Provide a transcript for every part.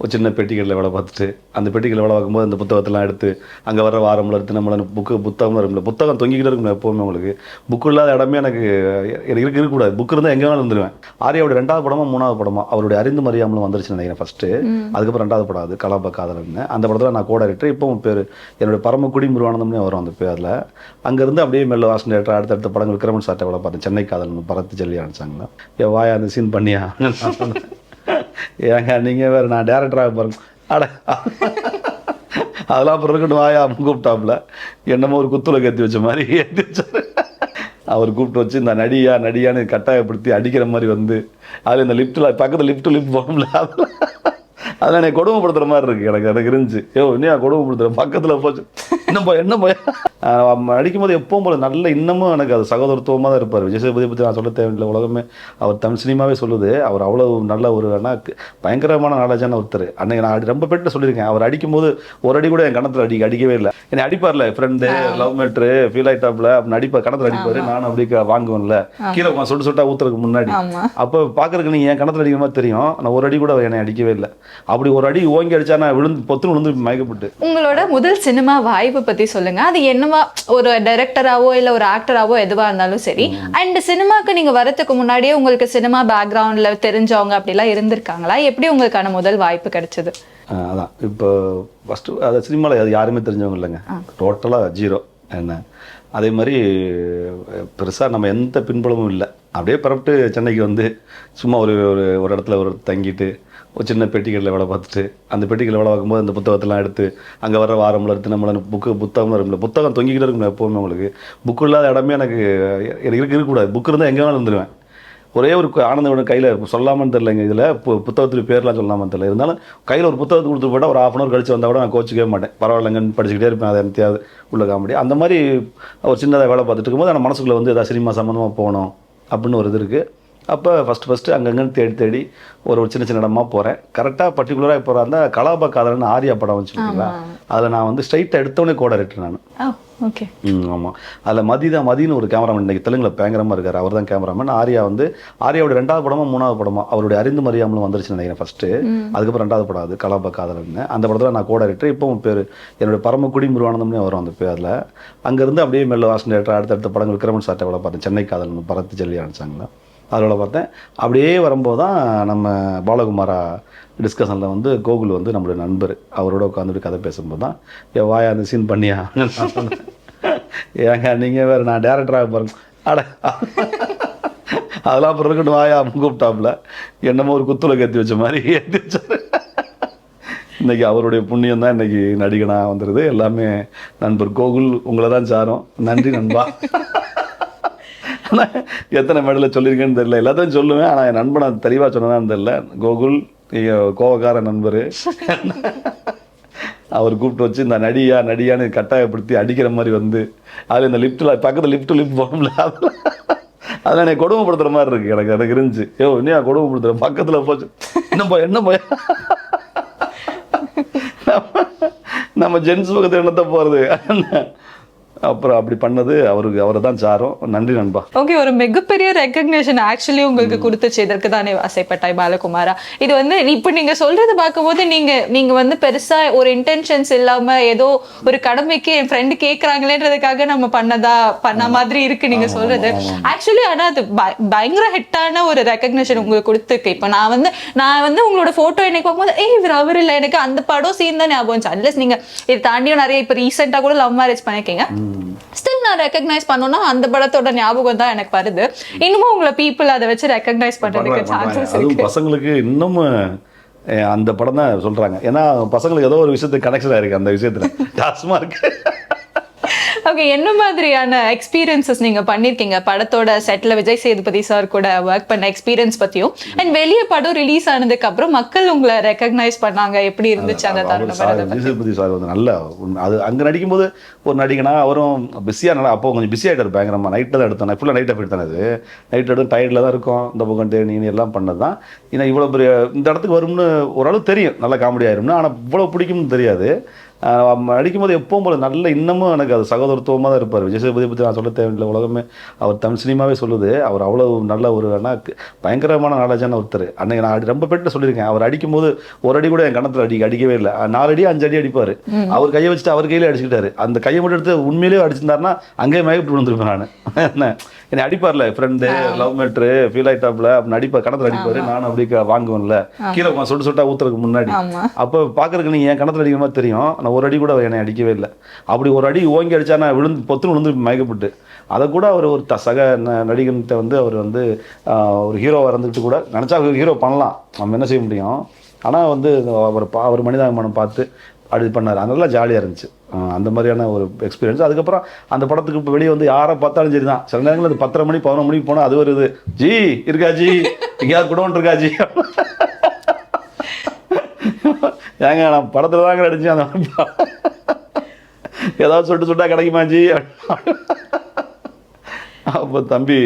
ஒரு சின்ன பெட்டிக்கடையில் வேலை பார்த்துட்டு அந்த பெட்டிக்கடையில் வேலை பார்க்கும்போது அந்த புத்தகத்தெல்லாம் எடுத்து அங்கே வர வாரம்ல எடுத்து நம்மள புக்கு புத்தகம் இருக்கும்ல புத்தகம் தொங்கிக்கிட்டே இருக்கும் எப்போவுமே உங்களுக்கு. புக்கு இல்லாத இடமே எனக்கு எனக்கு இருக்கு இருக்கக்கூடாது. புக் இருந்தால் எங்கே வேணாலும் இருந்துருவேன் ஆரியாவோட ரெண்டாவது படமா மூணாவது படமா அவருடைய அறிந்து மறியாமலும் வந்துருச்சு நினைக்கிறேன் ஃபர்ஸ்ட் அதுக்கப்புறம் ரெண்டாவது படம் அது கலாப காதலன்னு. அந்த படத்தில் நான் கூட ரைட்டர் இப்போவும் பேர் என்னுடைய பரமக்குடி முருவானந்தம்னே வரும் அந்த பேர் அதில். அங்கேருந்து அப்படியே மெல்ல வாசன் டேரக்டர் அடுத்தடுத்த படங்கள் விக்ரமன் சாட்டை வேலை பார்த்தேன். சென்னை காதல் பரத்து சொல்லி அனுப்பிச்சாங்களா ஏ வாயா அந்த சீன் பண்ணியா. ஏங்க நீங்கள் வேறு நான் டேரக்டராக பாருங்க அட அதெல்லாம் அப்புறம் இருக்கட்டும் வாயா அவன் கூப்பிட்டாப்புல. என்னமோ ஒரு குத்துல கத்தி வச்ச மாதிரி ஏற்றி வச்சார் அவர் கூப்பிட்டு வச்சு இந்த நடியா நடியான்னு கட்டாயப்படுத்தி அடிக்கிற மாதிரி வந்து அதில் இந்த லிஃப்ட்டில் பக்கத்தில் லிஃப்ட்டு லிஃப்ட் போகணும்ல அதெல்லாம். அதில் என்னை கொடுமைப்படுத்துற மாதிரி இருக்கு எனக்கு எனக்கு இருந்துச்சு யோ என்னையா கொடுமைப்படுத்துற? பக்கத்தில் போச்சு. இன்னும் போய் என்ன போய் அடிக்கும் போது எப்பவும் போல நல்ல இன்னமும் எனக்கு அது சகோதரத்துவமாக தான் இருப்பார். விஜய் சேதுபதி பற்றி நான் சொல்ல தேவையில்லை உலகமே. அவர் தமிழ் சினிமாவே சொல்லுது. அவர் அவ்வளவு நல்ல ஒரு ஆனா பயங்கரமான நாலேஜான ஒருத்தர். அன்னைக்கு நான் ரொம்ப பேர்ட்ட சொல்லியிருக்கேன். அவர் அடிக்கும்போது ஒரு அடி கூட என் கணத்தில் அடி அடிக்கவே இல்லை. என்னை அடிப்பார்ல ஃப்ரெண்டு லவ் மேட்ரு ஃபீல் ஆயிட்டாப்ல அப்படின்னு அடிப்பார் கணத்தில் அடிப்பாரு. நானும் அப்படி வாங்குவேன்ல. கீழே சொட்டு சொட்டா ஊத்துறதுக்கு முன்னாடி. அப்போ பார்க்கறதுக்கு நீங்கள் என் கணத்தில் அடிக்கிற மாதிரி தெரியும். நான் ஒரு அடி கூட அவர் என்னை அடிக்கவே இல்லை. அப்படி ஒரு அடி ஓங்கி அடிச்சா நான் விழுந்து பொத்துன்னு விழுந்து மயக்கப்பட்டு. உங்களோட முதல் சினிமா வாய்ப்பு பத்தி சொல்லுங்க. அது என்னவா ஒரு டைரக்டராவோ இல்ல ஒரு ஆக்டராவோ எதுவா இருந்தாலும் சரி அண்ட் சினிமாக்கு நீங்க வரதுக்கு முன்னாடியே உங்களுக்கு சினிமா பேக்ரவுண்ட்ல தெரிஞ்சவங்க அப்படிலாம் இருந்திருக்காங்களா? எப்படி உங்களுக்கான முதல் வாய்ப்பு கிடைச்சது? அதான். இப்போ ஃபஸ்ட்டு அது சினிமாவில் அது யாருமே தெரிஞ்சவங்க இல்லைங்க. டோட்டலாக ஜீரோ என்ன? அதே மாதிரி பெருசாக நம்ம எந்த பின்புலமும் இல்லை. அப்படியே பரப்பிட்டு சென்னைக்கு வந்து சும்மா ஒரு ஒரு ஒரு இடத்துல ஒரு தங்கிட்டு ஒரு சின்ன பெட்டிகளில் வேலை பார்த்துட்டு அந்த பெட்டிகளில் வேலை பார்க்கும்போது அந்த புத்தகத்தெல்லாம் எடுத்து அங்கே வர வாரம்ல எடுத்து நம்மள புக்கு புத்தகம் இருக்கும்ல புத்தகம் தொங்கிக்கிட்டே இருக்கும் எப்போவுமே உங்களுக்கு. புக்கு இல்லாத இடமே எனக்கு எனக்கு இருக்கக்கூடாது. புக் இருந்தால் எங்கே வேணாலும் இருந்துருவேன். ஒரே ஒரு ஆனந்தம் கையில் சொல்லாமல் தெரிலங்க இதில் பு புத்தகத்துக்கு பேர்லாம் சொல்லாமல் தெரியல. இருந்தாலும் கையில் ஒரு புத்தகத்தை கொடுத்து போட்டால் ஒரு ஆஃப் அன் அவர் கழிச்சு வந்தால் கூட நான் கோச்சிக்கவே மாட்டேன். பரவாயில்லைங்கன்னு படிச்சுக்கிட்டே இருப்பேன். அதை எனத்தையாவது உள்ள காமெடி அந்த மாதிரி ஒரு சின்னதாக வேலை பார்த்துட்டு இருக்கும்போது அந்த மனசுக்குள்ளே வந்து எதாவது சினிமா சம்மந்தமாக போகணும் அப்படின்னு ஒரு இது இருக்குது அப்போ ஃபஸ்ட்டு ஃபஸ்ட்டு அங்கங்கன்னு தேடி தேடி ஒரு ஒரு சின்ன சின்ன இடமா போகிறேன் கரெக்டாக பர்டிகுலராக இப்போ அந்த கலாப காதலன்னு ஆரியா படம் வச்சுருக்கீங்களா? அதில் நான் வந்து ஸ்ட்ரைட்டாக எடுத்தோடனே கோட ரைட்டர் நான். ஓகே ம் ஆமாம் அதில் மதி தான் மதின்னு ஒரு கேமராமேன் இன்னைக்கு தெலுங்குல பயங்கரமாக இருக்கார். அவர் தான் கேமராமேன் ஆர்யா வந்து ஆர்யாவோட ரெண்டாவது படமா மூணாவது படமா அவருடைய அறிந்து மறியாமலும் வந்துருச்சு நினைக்கிறேன் ஃபர்ஸ்ட் அதுக்கப்புறம் ரெண்டாவது படம் அது கலாப காதலன்னு அந்த படத்தில் நான் கூட ரைட்டர் இப்போவும் பேர் என்னுடைய பரமக்குடி முருவானந்தம்னே வரும் அந்த பேர் அதில். அங்கேருந்து அப்படியே மெல்ல வாசன் டேரக்டர் அடுத்தடுத்த படங்கள் விக்ரமன் சாட்டை வேலை பார்த்தேன். சென்னை காதல் பரத்து சொல்லி அனுப்பிச்சாங்களா அதோட பார்த்தேன். அப்படியே வரும்போது தான் நம்ம பாலகுமாரா டிஸ்கஷனில் வந்து கோகுல் வந்து நம்மளுடைய நண்பர். அவரோட உட்காந்துட்டு கதை பேசும்போது தான் ஏ வாயா அந்த சீன் பண்ணியா? சொன்னேன். ஏங்க நீங்கள் வேறு நான் டேரக்டராக பாருங்க அட. அதெல்லாம் அப்புறம் இருக்கட்டும் வாயா கூப்பிட்டாப்புல. என்னமோ ஒரு குத்துல கத்தி வச்ச மாதிரி ஏற்றி வச்சாரு இன்னைக்கு அவருடைய புண்ணியம் தான் இன்றைக்கி நடிகனாக வந்துடுது எல்லாமே நண்பர் கோகுல் உங்களை தான் சாரும். நன்றி நண்பா. ஆனால் எத்தனை மெடலில் சொல்லியிருக்கேன்னு தெரியல. எல்லாத்தையும் சொல்லுவேன் ஆனால் என் நண்பனை தெளிவாக சொன்னதான்னு தெரியல. கோகுல் கோவக்கார நண்பர். அவர் கூப்பிட்டு வச்சு இந்த நடியா நடியான்னு கட்டாயப்படுத்தி அடிக்கிற மாதிரி வந்து அதில் இந்த லிஃப்ட்டில் பக்கத்தில் லிஃப்ட் லிஃப்ட் போகணும்ல அதில் அதெல்லாம் என்னை கொடுமைப்படுத்துற மாதிரி இருக்கு எனக்கு எனக்கு இருந்துச்சு ஏ என்னையா கொடுமைப்படுத்துற? பக்கத்தில் போச்சு. என்ன போய் என்ன போய்? நம்ம- ஜென்ஸ் பக்கத்தில் என்னத்தை போகிறது அப்புறம் அப்படி பண்ணது அவருக்கு அவரை தான் சாரும். நன்றி நண்பா. ஓகே ஒரு மிகப்பெரிய ரெக்கக்னேஷன் ஆக்சுவலி உங்களுக்கு கொடுத்துச்சு. இதற்கு தானே ஆசைப்பட்டாய் பாலகுமாரா. இது வந்து இப்ப நீங்க சொல்றது பார்க்கும்போது நீங்க நீங்க வந்து பெருசா ஒரு இன்டென்ஷன்ஸ் இல்லாம ஏதோ ஒரு கடமைக்கு என் ஃப்ரெண்டு கேக்குறாங்களேன்றதுக்காக நம்ம பண்ணதா பண்ண மாதிரி இருக்கு நீங்க சொல்றது. ஆக்சுவலி ஆனா அது பய- பயங்கர ஹிட்டான ஒரு ரெக்கக்னேஷன் உங்களுக்கு கொடுத்துருக்கு. இப்ப நான் வந்து நான் வந்து உங்களோட போட்டோ எனக்கு பார்க்கும்போது ஏய் இவர் அவர் இல்ல. எனக்கு அந்த படம் சீன் தான் ஞாபகம் அட்லீஸ்ட் நீங்க இது தாண்டியும் நிறைய இப்ப ரீசெண்டா கூட லவ் மேரேஜ் பண்ணிருக்கீங்க. ஸ்டில் நான் ரெக்கக்னைஸ் பண்ணோம்னா அந்த படத்தோட ஞாபகம் தான் எனக்கு வருது. இன்னமும் உங்களை பீப்புள் அதை வச்சு ரெக்கக்னைஸ் பண்றாங்க. சான்சஸ் இருக்கு. பசங்களுக்கு இன்னமும் அந்த படம் தான் சொல்றாங்க. ஏன்னா பசங்களுக்கு ஏதோ ஒரு விஷயத்துக்கு கனெக்ஷன் ஆயிருக்கு அந்த விஷயத்துல. டாஸ்மார்க் ஓகே என்ன மாதிரியான எக்ஸ்பீரியன்சஸ் நீங்க பண்ணிருக்கீங்க? படத்தோட செட்ல விஜய் சேதுபதி சார் கூட ஒர்க் பண்ண எக்ஸ்பீரியன்ஸ் பத்தியும். அண்ட் வெளிய படம் ரிலீஸ் ஆனதுக்கு அப்புறம் மக்கள் உங்களை ரெக்கக்னைஸ் பண்ணாங்க. எப்படி இருந்துச்சு அந்த தருணம்? விஜயபதி சார் வந்து நல்ல. அது அங்கே நடிக்கும்போது ஒரு நடிகனா அவரும் பிஸியாக நல்லா அப்போ கொஞ்சம் பிஸி ஆகிட்டார் பயங்கரமாக நைட்டில் தான் எடுத்தேன் ஃபுல்லாக நைட்டாக போயிட்டு தானே அது. நைட் எடுத்து டயர்டில் தான் இருக்கும். இந்த பக்கம் தேனி எல்லாம் பண்ணது தான் ஏன்னா இவ்வளோ பெரிய இந்த இடத்துக்கு வரும்னு ஓரளவு தெரியும். நல்ல காமெடி ஆயிரும்னு. ஆனால் இவ்வளோ பிடிக்கும்னு தெரியாது. நடிக்கும்போது எப்பவும் போல நல்ல இன்னமும் எனக்கு அது சகோதரத்துவமாக தான் இருப்பார். விஜய் சேதுபதி பற்றி நான் சொல்ல தேவையில்லை உலகமே. அவர் தமிழ் சினிமாவே சொல்லுது. அவர் அவ்வளவு நல்ல ஒரு ஆனால் பயங்கரமான நாலேஜான ஒருத்தர். அன்னைக்கு நான் ரொம்ப பேர்ட்ட சொல்லியிருக்கேன். அவர் அடிக்கும்போது ஒரு அடி கூட என் கணத்தில் அடி அடிக்கவே இல்லை. நாலு அடி அஞ்சு அடி அடிப்பார். அவர் கையை வச்சுட்டு அவர் கையில அடிச்சுக்கிட்டாரு. அந்த கையை மட்டும் எடுத்து உண்மையிலேயே அடிச்சிருந்தாருன்னா அங்கேயே மயக்கிட்டு விழுந்திருப்பேன் நான். என்ன? என்னை அடிப்பார்ல ஃப்ரெண்டு லவ் மேட்ரு ஃபீல் ஆயிட்டாப்ல அப்படின்னு அடிப்பார் கணத்தில் அடிப்பாரு. நான் அப்படி வாங்குவேன்ல. கீழே சொட்டு சொட்டா ஊத்துறதுக்கு முன்னாடி. அப்போ பார்க்கறதுக்கு நீங்கள் என் கணத்தில் அடிக்கிற மாதிரி தெரியும். நான் ஒரு அடி கூட அவர் என்னை அடிக்கவே இல்லை. அப்படி ஒரு அடி ஓங்கி அடித்தா நான் விழுந்து பொத்துன்னு விழுந்து மயக்கப்பட்டு. அதை கூட அவர் ஒரு த சக ந- நடிகன்கிட்ட வந்து அவர் வந்து ஒரு ஹீரோவாக இருந்துட்டு கூட நினச்சா ஹீரோ பண்ணலாம். நம்ம என்ன செய்ய முடியும்? ஆனால் வந்து அவர் பா அவர் மனிதாபிமானம் பார்த்து அப்படி பண்ணார். அதெல்லாம் ஜாலியாக இருந்துச்சு. அந்த மாதிரியான ஒரு எக்ஸ்பீரியன்ஸ் அதுக்கப்புறம் அந்த படத்துக்கு இப்போ வெளியே வந்து யாரை பார்த்தாலும் சரி தான். சில நேரங்களில் அது பத்தரை மணி பதினொரு மணிக்கு போனால் அது வருது ஜி இருக்கா ஜி? எங்கேயாவது குடோன் இருக்கா ஜி? ஏங்க நான் படத்தில் தாங்க நடிச்சேன் அந்த ஏதாவது சொல்லிட்டு சொட்டா கிடைக்குமாச்சி அப்போ தம்பி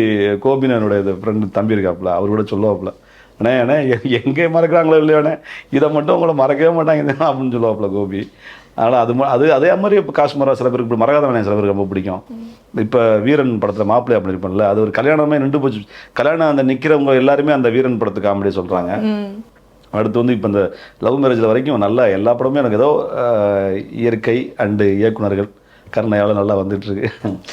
கோபினனுடைய இது ஃப்ரெண்டு தம்பி இருக்காப்புல அவர் கூட சொல்லுவாப்புல. அண்ணே அண்ணே எங்கே மறக்கிறாங்களோ இல்லையோண்ணே இதை மட்டும் உங்களை மறக்கவே மாட்டாங்க அப்படின்னு சொல்லுவாப்புல கோபி. அதனால் அது அது அதே மாதிரி இப்போ காஷ்மரா சில பேருக்கு மறக்காதவனே சில பேருக்கு ரொம்ப பிடிக்கும். இப்போ வீரன் படத்தில் மாப்பிள்ளை அப்படி இருப்பேன்ல அது ஒரு கல்யாணமே நின்று போச்சு. கல்யாணம் அந்த நிற்கிறவங்க எல்லாருமே அந்த வீரன் படத்து காமெடி சொல்கிறாங்க அடுத்து வந்து இப்போ இந்த லவ் மேரேஜில் வரைக்கும் நல்லா எல்லா படமும் எனக்கு ஏதோ இயற்கை அண்டு இயக்குனர்கள் கருணையால் நல்லா வந்துட்டுருக்கு